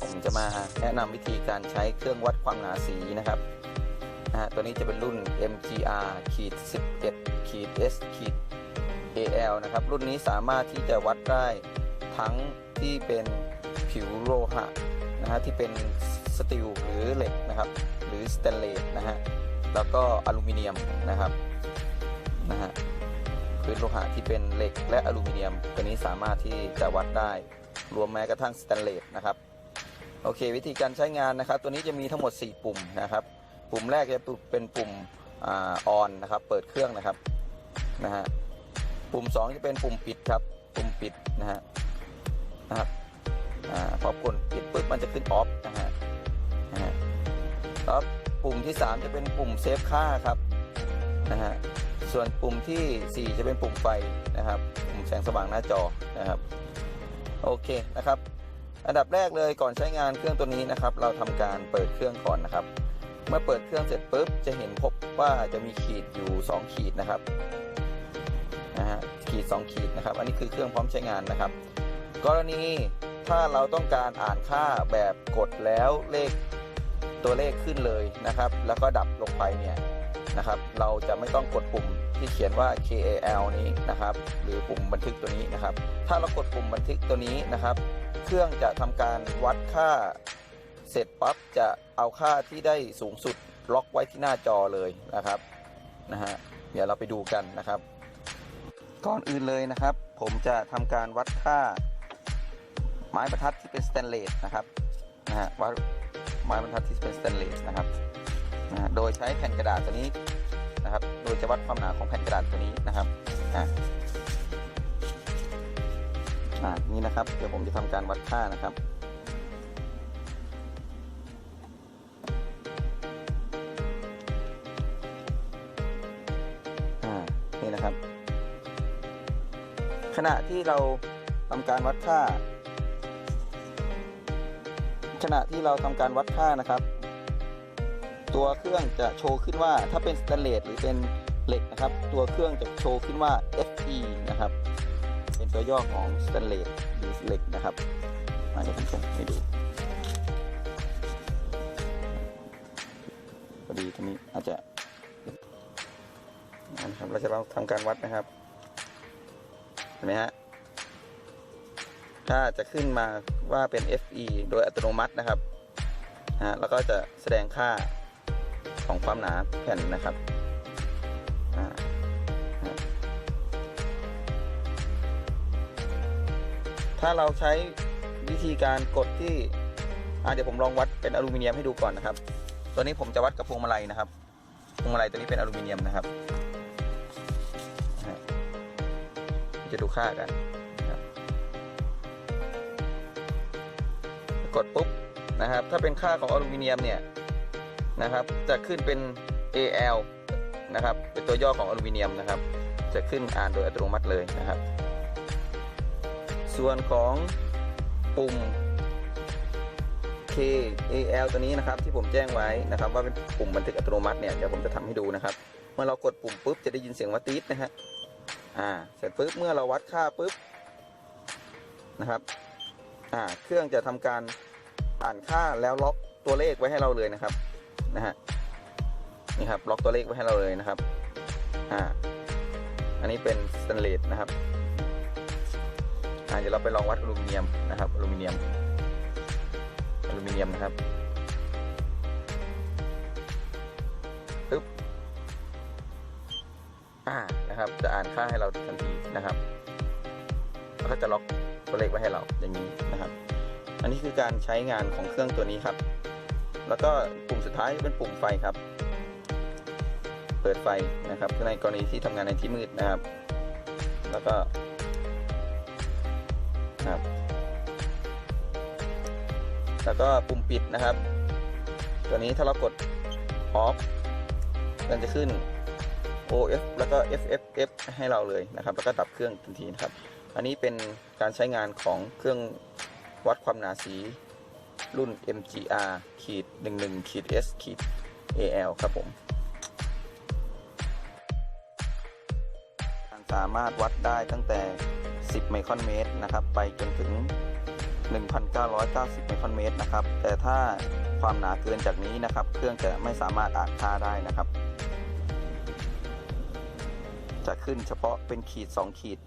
ผมจะมาแนะนำวิธีการใช้เครื่องวัดความหนาสีนะครับนะฮะตัวนี้จะเป็นรุ่น MGR ขีด11ขีด S ขีด AL นะครับ รุ่นนี้สามารถที่จะวัดได้ทั้งที่เป็นผิวโลหะนะฮะที่เป็นสตีลหรือเหล็กนะครับ หรือสแตนเลสนะฮะแล้วก็อลูมิเนียมนะครับนะฮะพื้นโลหะที่เป็นเหล็กและอลูมิเนียม ตัวนี้สามารถที่จะวัดได้ รวมแม้กระทั่งสแตนเลสนะครับโอเค วิธีการใช้งานนะครับ ตัวนี้จะมีทั้งหมด 4 ปุ่มนะครับ ปุ่มแรกจะเป็นปุ่มออนนะครับ เปิดเครื่องนะครับนะฮะปุ่ม 2 จะเป็นปุ่มปิดครับ ปุ่มปิดนะฮะนะครับพอกดปิดปุ๊บมันจะขึ้นออฟนะฮะนะฮะแล้วปุ่มที่ 3 จะเป็นปุ่มเซฟค่าครับนะฮะส่วนปุ่มทีสี่4 จะเป็นปุ่มไฟนะครับ ปุ่มแสงสว่างหน้าจอนะครับ โอเคนะครับอันดับแรกเลยก่อนใช้งานเครื่องตัวนี้นะครับ เราทำการเปิดเครื่องก่อนนะครับ เมื่อเปิดเครื่องเสร็จปุ๊บจะเห็นพบว่าจะมีขีดอยู่ 2 ขีดนะครับนะฮะขีด 2 ขีดนะครับ อันนี้คือเครื่องพร้อมใช้งานนะครับ กรณีถ้าเราต้องการอ่านค่าแบบกดแล้วเลขตัวเลขขึ้นเลยนะครับ แล้วก็ดับลงไปเนี่ยนะครับ เราจะไม่ต้องกดปุ่ม ที่เขียนว่า KAL นี้นะครับ หรือปุ่มบันทึกตัวนี้นะครับ ถ้าเรากดปุ่มบันทึกตัวนี้นะครับ เครื่องจะทำการวัดค่า เสร็จปั๊บจะเอาค่าที่ได้สูงสุดล็อกไว้ที่หน้าจอเลยนะครับนะฮะเดี๋ยวเราไปดูกันนะครับ ก่อนอื่นเลยนะครับ ผมจะทำการวัดค่า ไม้บรรทัดที่เป็นสแตนเลสนะครับนะฮะวัดไม้บรรทัดที่เป็นสแตนเลสนะครับนะฮะโดยใช้แผ่นกระดาษตัวนี้ นะครับ โดยจะวัดความหนาของแผ่นกระดาษตัวนี้นะครับอ่าอ่านี่นะครับ เดี๋ยวผมจะทำการวัดค่านะครับอ่านี่นะครับ ขณะที่เราทำการวัดค่า ขณะที่เราทำการวัดค่านะครับ ตัวเครื่องจะโชว์ขึ้นว่าถ้าเป็นสแตนเลสหรือเป็นเหล็กนะครับ ตัวเครื่องจะโชว์ขึ้นว่า FE นะครับ เป็นตัวย่อของสแตนเลสหรือเหล็กนะครับมาเดี๋ยวผมส่งให้ดูพอดีตรงนี้อาจจะนะครับเราจะลองทำการวัดนะครับเห็นไหมฮะถ้าจะขึ้นมาว่าเป็น FE โดยอัตโนมัตินะครับนะฮะแล้วก็จะแสดงค่า ของความหนาแผ่นนะครับถ้าเราใช้วิธีการกดที่เดี๋ยวผมลองวัดเป็นอลูมิเนียมให้ดูก่อนนะครับ ตัวนี้ผมจะวัดกับพวงมาลัยนะครับพวงมาลัยตัวนี้เป็นอลูมิเนียมนะครับ จะดูค่ากันกดปุ๊บนะครับ ถ้าเป็นค่าของอลูมิเนียมเนี่ย นะครับ จะขึ้นเป็น AL นะครับ เป็นตัวย่อของอลูมิเนียมนะครับ จะขึ้นอ่านโดยอัตโนมัติเลยนะครับ ส่วนของปุ่ม KAL ตัวนี้นะครับที่ผมแจ้งไว้นะครับ ว่าเป็นปุ่มบันทึกอัตโนมัติเนี่ยเดี๋ยวผมจะทำให้ดูนะครับ เมื่อเรากดปุ่มปุ๊บจะได้ยินเสียงว่าตี๊ดนะฮะอ่าเสร็จปุ๊บเมื่อเราวัดค่าปุ๊บนะครับอ่าเครื่องจะทำการอ่านค่าแล้วล็อกตัวเลขไว้ให้เราเลยนะครับ นะฮะนี่ครับล็อกตัวเลขไว้ให้เราเลยนะครับอ่าอันนี้เป็นสแตนเลสนะครับอ่าเดี๋ยวเราไปลองวัดอลูมิเนียมนะครับอลูมิเนียมอลูมิเนียมนะครับปึ๊บอ่านะครับ จะอ่านค่าให้เราทันทีนะครับแล้วก็จะล็อกตัวเลขไว้ให้เราอย่างนี้นะครับ อันนี้คือการใช้งานของเครื่องตัวนี้ครับ แล้วก็ปุ่มสุดท้ายเป็นปุ่มไฟครับ เปิดไฟนะครับในกรณีที่ทำงานในที่มืดนะครับ แล้วก็ครับ แล้วก็ปุ่มปิดนะครับ ตัวนี้ถ้าเรากด off มันจะขึ้น OF แล้วก็ FFF ให้เราเลยนะครับ แล้วก็ดับเครื่องทันทีนะครับ อันนี้เป็นการใช้งานของเครื่องวัดความหนาสี รุ่น MGR ขีด11ขีด S ขีด AL ครับผม สามารถวัดได้ตั้งแต่ 10 ไมครอนเมตรนะครับ ไปจนถึง 1,990เมตรเมตรนะครับ แต่ถ้าความหนาเกินจากนี้นะครับ เครื่องจะไม่สามารถอ่านค่าได้นะครับ จะขึ้นเฉพาะเป็นขีด 2 ขีด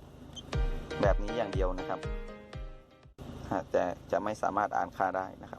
แบบนี้อย่างเดียวนะครับ แต่จะไม่สามารถอ่านค่าได้นะครับ